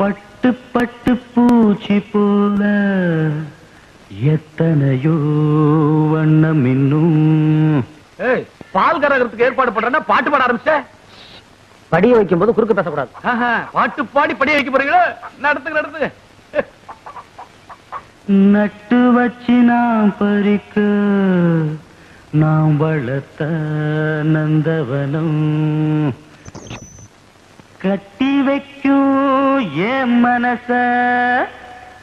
பட்டு பட்டு பூச்சி போல எத்தனையோ வண்ணம் இன்னும். ஏய் பால் கரகத்துக்கு ஏற்பாடு பண்றேன்னா பாட்டு பாட ஆரம்பிச்ச படிய வைக்கும் போது குறுக்க பேசக்கூடாது. ஆஹா, பாட்டு பாடி படிய வைக்க போறீங்களா? நடத்துங்க நடத்துங்க. நட்டு வச்சு நாம் பறிக்க நாம் வளர்த்த நந்தவனம். கட்டி வைக்கும் என் மனச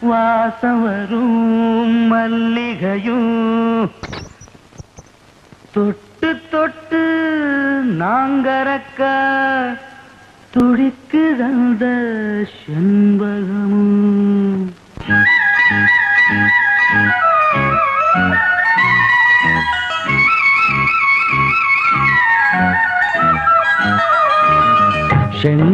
வாசவரும் மல்லிகையும்? தொட்டு தொட்டு நாங்கறக்க துடிக்குதந்த செண்பகமும். செண்பகமே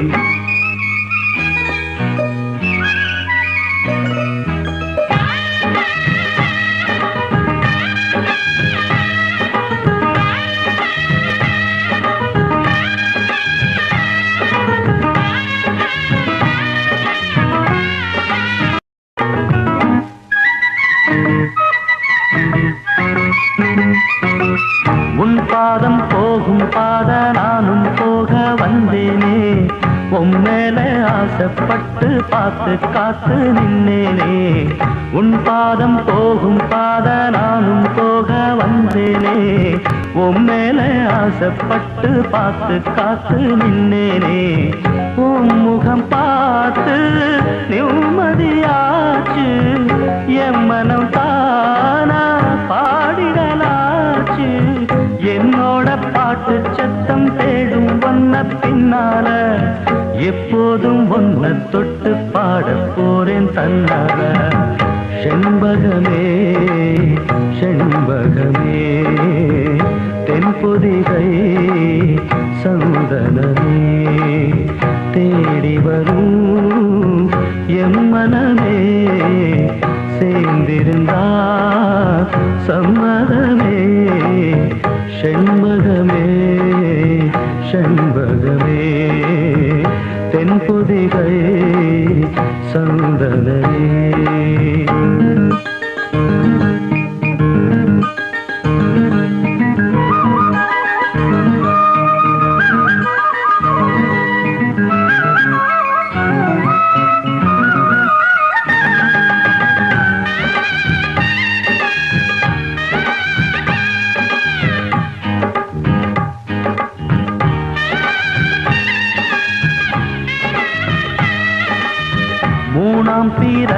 பாத நானும் போக வந்தேனே. உன் மேல ஆசைப்பட்டு பார்த்து காத்து நின்னேனே. உன் பாதம் போகும் பாத நானும் போக வந்தேனே. உன் மேல ஆசைப்பட்டு பார்த்து காத்து நின்னேனே. உன் முகம் பார்த்து நிம்மதியாச்சு. என் மனம் தானா பாடிடலாச்சு. என்னோட பாட்டு சத்தம் தேடும் வண்ண பின்னால எப்போதும் ஒன்ன தொட்டு பாட போறேன் தன்னால. செண்பகமே செண்பகமே தென்பொதிகை சந்தனமே. தேடி வரும் எம் மனமே சேர்ந்திருந்தா சம்மதமே. செண்ப செண்பகமே தென்பொதிகை சந்தனமே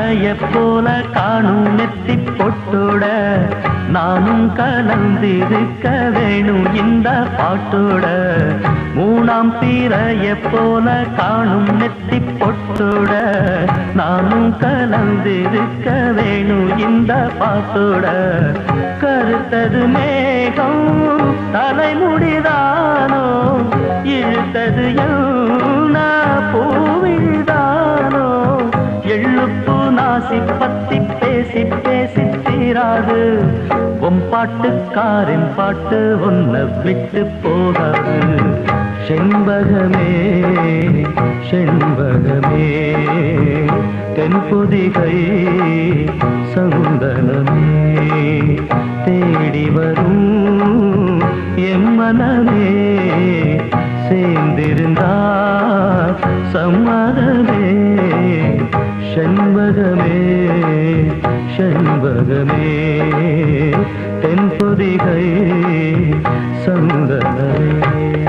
மூணாம் போல காணும் நெத்தி பொட்டோட நானும் கலந்திருக்க வேணும் இந்த பாட்டோட. மூணாம் பீரைய போல காணும் நெத்தி பொட்டோட நானும் கலந்திருக்க வேணும் இந்த பாட்டோட. கருத்தது மேகம் தலைமுடிதானோ இழுத்தது யமுனா நாசி பத்தி பேசி பேசி தீராது. உன் பாட்டுக்காரின் பாட்டு உன்னை விட்டு போகாது. செண்பகமே செண்பகமே. தென்புதிகை சந்தனமே தேடி வரும் எம்மனமே சேர்ந்திருந்தா சம்மதமே. செண்பகமே. செண்பகமே தென்பொதிகை சந்தனமே.